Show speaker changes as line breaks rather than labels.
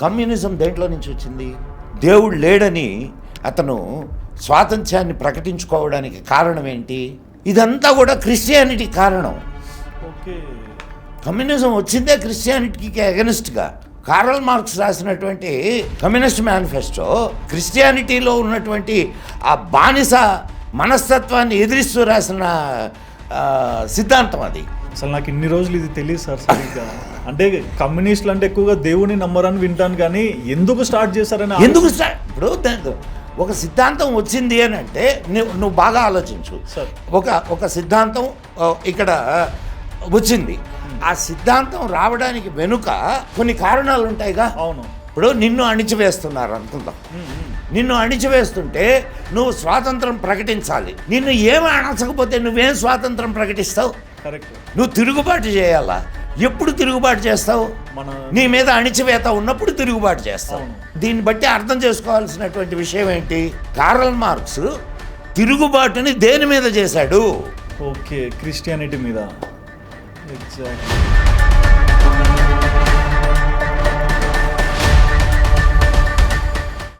Communism దేంట్లో నుంచి వచ్చింది? దేవుడు లేడని అతను స్వాతంత్ర్యాన్ని ప్రకటించుకోవడానికి కారణం ఏంటి? ఇదంతా కూడా క్రిస్టియానిటీ కారణం.
ఓకే.
కమ్యూనిజం వచ్చిందే క్రిస్టియానిటీకి అగెనిస్ట్గా. కారల్ మార్క్స్ రాసినటువంటి కమ్యూనిస్ట్ మేనిఫెస్టో క్రిస్టియానిటీలో ఉన్నటువంటి ఆ బానిస మనస్తత్వాన్ని ఎదిరిస్తూ రాసిన సిద్ధాంతం అది.
అసలు నాకు ఇన్ని రోజులు ఇది తెలియదు సార్ సరిగ్గా. అంటే కమ్యూనిస్టులు అంటే ఎక్కువగా దేవుని నమ్మరని వింటాను కానీ ఎందుకు స్టార్ట్ చేశారని
ఎందుకు ఇప్పుడు ఒక సిద్ధాంతం వచ్చింది అని అంటే నువ్వు బాగా ఆలోచించు. ఒక ఒక సిద్ధాంతం ఇక్కడ వచ్చింది. ఆ సిద్ధాంతం రావడానికి వెనుక కొన్ని కారణాలు ఉంటాయిగా.
అవును.
ఇప్పుడు నిన్ను అణిచివేస్తున్నారు అనుకుందాం. నిన్ను అణిచివేస్తుంటే నువ్వు స్వాతంత్రం ప్రకటించాలి. నిన్ను ఏమి అణచకపోతే నువ్వేం స్వాతంత్రం ప్రకటిస్తావు?
కరెక్ట్.
నువ్వు తిరుగుబాటు చేయాలా? ఎప్పుడు తిరుగుబాటు చేస్తావు? నీ మీద అణిచివేత ఉన్నప్పుడు తిరుగుబాటు చేస్తావు. దీన్ని బట్టి అర్థం చేసుకోవాల్సినటువంటి విషయం ఏంటి? కారల్ మార్క్స్ తిరుగుబాటుని దేని మీద చేశాడు?
ఓకే క్రిస్టియానిటీ మీద. ఎగ్జాక్ట్